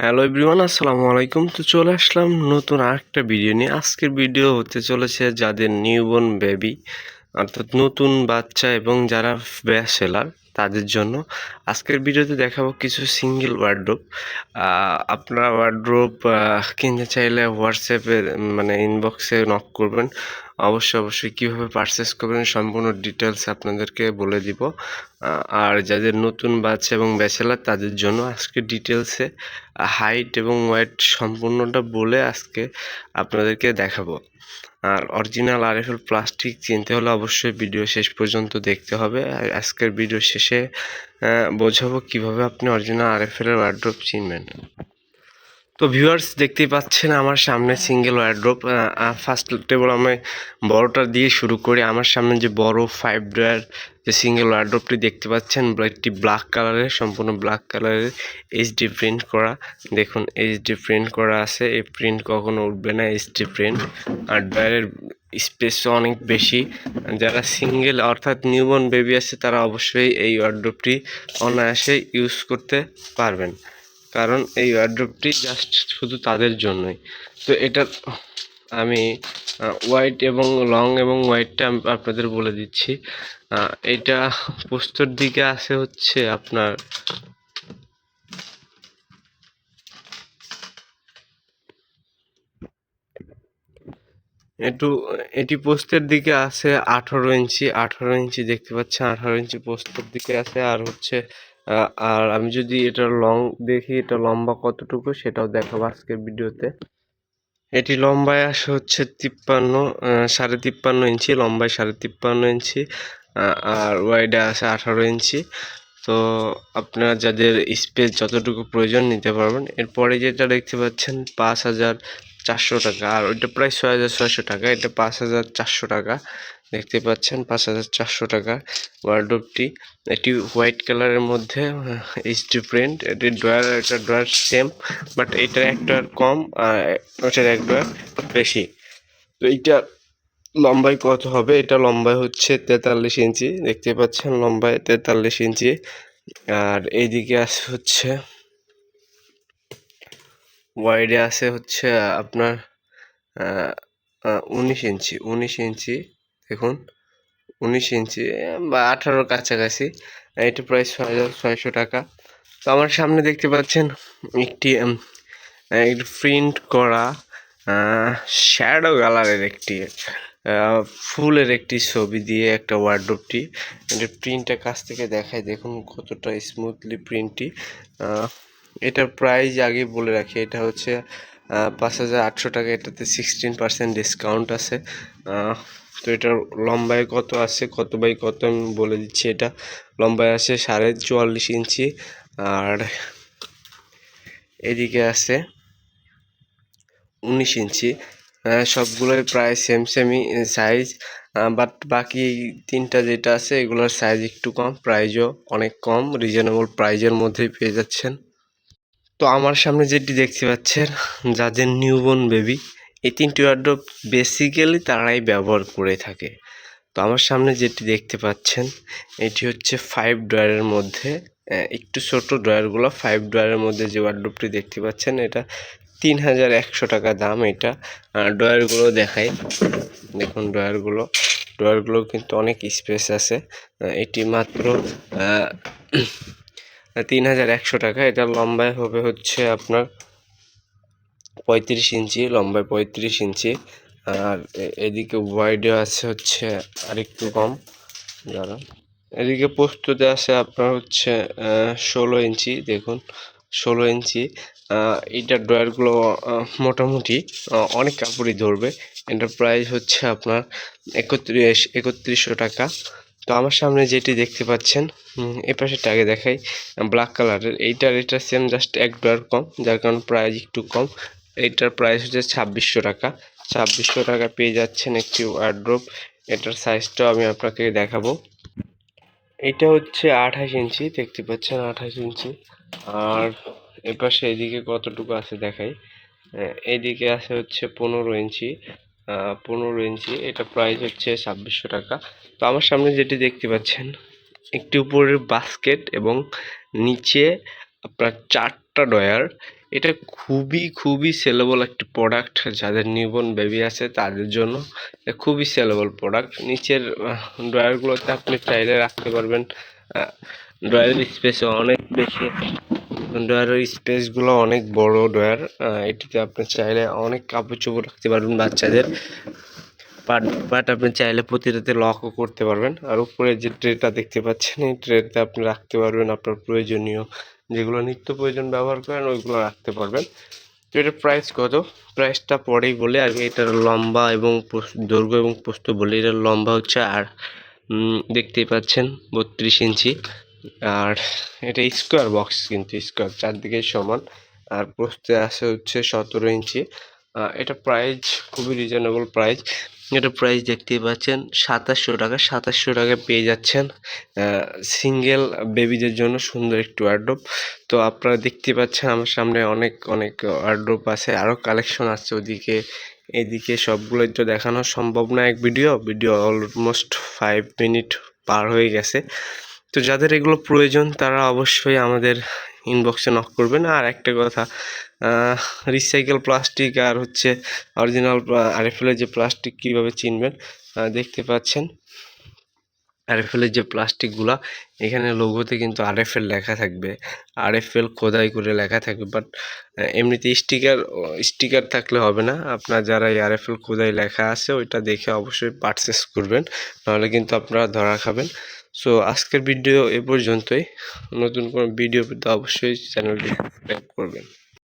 Hello everyone, আসসালামু আলাইকুম। তো চলে আসলাম নতুন আরেকটা ভিডিও নিয়ে। আজকের ভিডিও হতে চলেছে যাদের নিউবর্ন বেবি, অর্থাৎ নতুন বাচ্চা এবং যারা ব্যাচেলার তাদের জন্য। আজকের ভিডিওতে দেখাবো কিছু সিঙ্গেল ওয়ার্ড্রোপ। আপনারা ওয়ার্ড্রোপ কিনতে চাইলে হোয়াটসঅ্যাপে মানে ইনবক্সে নক করবেন। অবশ্যই অবশ্যই কীভাবে পারচেস করবেন সম্পূর্ণ ডিটেলস আপনাদেরকে বলে দিব। আর যাদের নতুন বাচ্চা এবং ব্যাচেলার তাদের জন্য আজকে ডিটেলসে হাইট এবং ওয়েট সম্পূর্ণটা বলে আজকে আপনাদেরকে দেখাবো। আর অরিজিনাল আরএফএল প্লাস্টিক চিনতে হলে অবশ্যই ভিডিও শেষ পর্যন্ত দেখতে হবে। আর আজকের ভিডিও শেষে বোঝাবো কীভাবে আপনি অরিজিনাল আরএফএল এর ওয়ার্ড্রোপ চিনবেন। তো ভিউয়ার্স দেখতেই পাচ্ছেন আমার সামনে সিঙ্গেল ওয়ার্ড্রোপ ফার্স্ট টেবল আমি বড়টা দিয়ে শুরু করি। আমার সামনে যে বড় ফাইভ ড্রয়ার যে সিঙ্গেল ওয়ার্ড্রোপটি দেখতে পাচ্ছেন একটি ব্ল্যাক কালারের সম্পূর্ণ ব্ল্যাক কালারের এইচডি প্রিন্ট করা। দেখুন এইচডি প্রিন্ট করা আছে। এই প্রিন্ট কখনো উঠবে না এইচডি প্রিন্ট আর ড্রয়ারের স্পেসও অনেক বেশি। যারা সিঙ্গেল অর্থাৎ নিউবর্ন বেবি আছে, তারা অবশ্যই এই ওয়ার্ড্রোপটি অনায়াসে ইউজ করতে পারবেন। কারণ এই ওয়ার্ড্রোপটি জাস্ট শুধু তাদের জন্যই। তো এটা আমি হোয়াইট এবং লং এবং হোয়াইটটা আমি আপনাদের বলে দিচ্ছি। এটা পোস্তর দিকে আছে হচ্ছে আপনার একটু, এটি পোস্টের দিকে আছে আঠারো ইঞ্চি আঠারো ইঞ্চি দেখতে পাচ্ছেন, আঠারো ইঞ্চি পোস্টের দিকে আছে আর হচ্ছে আর আমি যদি এটা লং দেখি, এটা লম্বা কতটুকু সেটাও দেখাবো আজকের ভিডিওতে। এটি লম্বায় আসে হচ্ছে তিপ্পান্ন সাড়ে তিপ্পান্ন ইঞ্চি, লম্বায় সাড়ে তিপ্পান্ন ইঞ্চি আর ওয়াইডে আছে আঠারো ইঞ্চি। তো আপনার যাদের স্পেস যতটুকু প্রয়োজন নিতে পারবেন। এরপরে যেটা দেখতে পাচ্ছেন, পাঁচ হাজার চারশো টাকা। আর ওইটা প্রায় ছয় হাজার ছয়শো টাকা। এটা পাঁচ হাজার চারশো টাকা। দেখতে পাচ্ছেন, পাঁচ হাজার চারশো টাকা ওয়ার্ডরোবটি এটি হোয়াইট কালারের মধ্যে এইচডি প্রিন্ট এটি ড্রয়ার এটা ড্রয়ার সেম বাট এটার এক ড্রয়ার কম, আর ওটার এক ড্রয়ার বেশি। তো এইটা লম্বায় কত হবে? এটা লম্বায় হচ্ছে তেতাল্লিশ ইঞ্চি। দেখতে পাচ্ছেন, লম্বায় তেতাল্লিশ ইঞ্চি। আর এইদিকে আছে হচ্ছে ওয়াইডে আছে হচ্ছে আপনার উনিশ ইঞ্চি উনিশ ইঞ্চি, দেখুন, উনিশ ইঞ্চি, বা আঠারোর কাছাকাছি। এটা প্রায় ছয় হাজার ছয়শো টাকা। তো আমার সামনে দেখতে পাচ্ছেন একটি একটি প্রিন্ট করা শ্যাডো কালারের একটি ফুলের একটি ছবি দিয়ে একটা ওয়ার্ডরোবটি এটা কাছ থেকে দেখায় দেখুন কতটা স্মুথলি প্রিন্টটি এটার প্রাইস আগে বলে রাখি, এটা হচ্ছে পাঁচ হাজার আটশো টাকা, এটাতে সিক্সটিন পার্সেন্ট ডিসকাউন্ট আছে। তো এটার লম্বায় কত আছে, কত বাই কত আমি বলে দিচ্ছি এটা। লম্বায় আছে সাড়ে চুয়াল্লিশ ইঞ্চি, আর এদিকে আছে উনিশ ইঞ্চি। সবগুলোই প্রায় সেম সেমই সাইজ বাট বাকি তিনটা যেটা আছে, এগুলোর সাইজ একটু কম প্রাইজও অনেক কম রিজনেবল প্রাইজের মধ্যেই পেয়ে যাচ্ছেন। তো আমার সামনে যেটি দেখতে পাচ্ছেন, যাদের নিউবর্ন বেবি এই তিনটি ওয়ার্ড্রোব বেসিক্যালি তারাই ব্যবহার করে থাকে। তো আমার সামনে যেটি দেখতে পাচ্ছেন, এটি হচ্ছে ফাইভ ড্রয়ারের মধ্যে একটু ছোট ড্রয়ারগুলো ফাইভ ড্রয়ারের মধ্যে যে ওয়ার্ড্রোবটি দেখতে পাচ্ছেন, এটা তিন হাজার একশো টাকা দাম এটা। ড্রয়ারগুলো দেখাই। দেখুন ড্রয়ারগুলো ড্রয়ারগুলো কিন্তু অনেক স্পেস আছে। এটি মাত্র তিন হাজার একশো টাকা। এটা লম্বায় হবে হচ্ছে আপনার পঁয়ত্রিশ ইঞ্চি, লম্বায় পঁয়ত্রিশ ইঞ্চি। আর এদিকে ওয়াইডে আছে হচ্ছে আরেকটু কম। দাঁড়া এদিকে পোস্ততে আছে আপনার হচ্ছে ষোলো ইঞ্চি, দেখুন, ষোলো ইঞ্চি। এইটার ড্রয়ারগুলো মোটামুটি অনেক কাপড়ই ধরবে। এটার প্রাইস হচ্ছে আপনার একত্রিশ, একত্রিশশো টাকা। তো আমার সামনে যেটি দেখতে পাচ্ছেন এই পাশেরটা আগে দেখাই ব্ল্যাক কালারের এইটার এটা সেম জাস্ট এক ডলার কম যার কারণে প্রাইস একটু কম। এইটার প্রাইস হচ্ছে ছাব্বিশশো টাকা। ছাব্বিশশো টাকা পেয়ে যাচ্ছেন একটি ওয়ার্ড্রোপ এটার সাইজটাও আমি আপনাকে দেখাবো। এটা হচ্ছে আঠাশ ইঞ্চি দেখতে পাচ্ছেন আঠাশ ইঞ্চি। আর এপাশে এদিকে কতটুকু আছে দেখাই। আহ, এইদিকে আছে হচ্ছে পনেরো ইঞ্চি। পনেরো ইঞ্চি, এটা প্রাইস হচ্ছে ছাব্বিশশো টাকা। তো আমার সামনে যেটি দেখতে পাচ্ছেন, একটি উপরের বাস্কেট এবং নিচে আপনার চারটা ডয়ার এটা খুবই খুবই সেলেবল একটা প্রোডাক্ট যাদের নিউবর্ন বেবি আছে তাদের জন্য। খুবই সেলেবল প্রোডাক্ট নিচের ড্রয়ারগুলোতে আপনি চাইলে রাখতে পারবেন। ড্রয়ারের স্পেস অনেক বেশি। ড্রয়ারের স্পেসগুলো অনেক বড় ড্রয়ার এটিতে আপনি চাইলে অনেক কাপড় চোপড় রাখতে পারবেন বাচ্চাদের। বাট বাট আপনি চাইলে প্রতিটাতে লকও করতে পারবেন। আর উপরে যে ট্রেটা দেখতে পাচ্ছেন, এই ট্রেতে আপনি রাখতে পারবেন আপনার প্রয়োজনীয় যেগুলো নিত্য প্রয়োজন ব্যবহার করেন, ওইগুলো রাখতে পারবেন। তো এটার প্রাইস কত? প্রাইসটা পরেই বলে, আগে এটার লম্বা এবং দৈর্ঘ্য এবং পোস্ত বলে। এটার লম্বা হচ্ছে আর দেখতেই পাচ্ছেন, বত্রিশ ইঞ্চি। আর এটা স্কোয়ার বক্স কিন্তু স্কোয়ার চারদিকে সমান। আর প্রস্থে আছে হচ্ছে সতেরো ইঞ্চি। এটা প্রাইস খুবই রিজনেবল প্রাইস এটা প্রাইস দেখতেই পাচ্ছেন, সাতাশশো টাকা। সাতাশশো টাকা পেয়ে যাচ্ছেন সিঙ্গেল বেবিদের জন্য সুন্দর একটু ওয়ার্ড্রোপ তো আপনারা দেখতে পাচ্ছেন, আমার সামনে অনেক অনেক ওয়ার্ড্রোপ আছে আরও কালেকশন আছে ওদিকে। এদিকে সবগুলোই তো দেখানো সম্ভব না এক video video almost five minute পার হয়ে গেছে। তো যাদের এগুলো প্রয়োজন, তারা অবশ্যই আমাদের ইনবক্সে নক করবেন। আর একটা কথা রিসাইকেল প্লাস্টিক আর হচ্ছে অরিজিনাল আরএফএলের যে প্লাস্টিক কীভাবে চিনবেন দেখতে পাচ্ছেন। আরএফএলের যে প্লাস্টিকগুলা এখানে লোগোতে কিন্তু আরএফএল লেখা থাকবে। আরএফএল খোদাই করে লেখা থাকবে বাট এমনিতে স্টিকার স্টিকার থাকলে হবে না। আপনার যারা এই আরএফএল খোদাই লেখা আছে, ওইটা দেখে অবশ্যই পারচেস করবেন। নাহলে কিন্তু আপনারা ধরা খাবেন। সো আজকের ভিডিও এ পর্যন্তই। নতুন কোনো ভিডিও পেতে অবশ্যই চ্যানেলটি সাবস্ক্রাইব করবেন।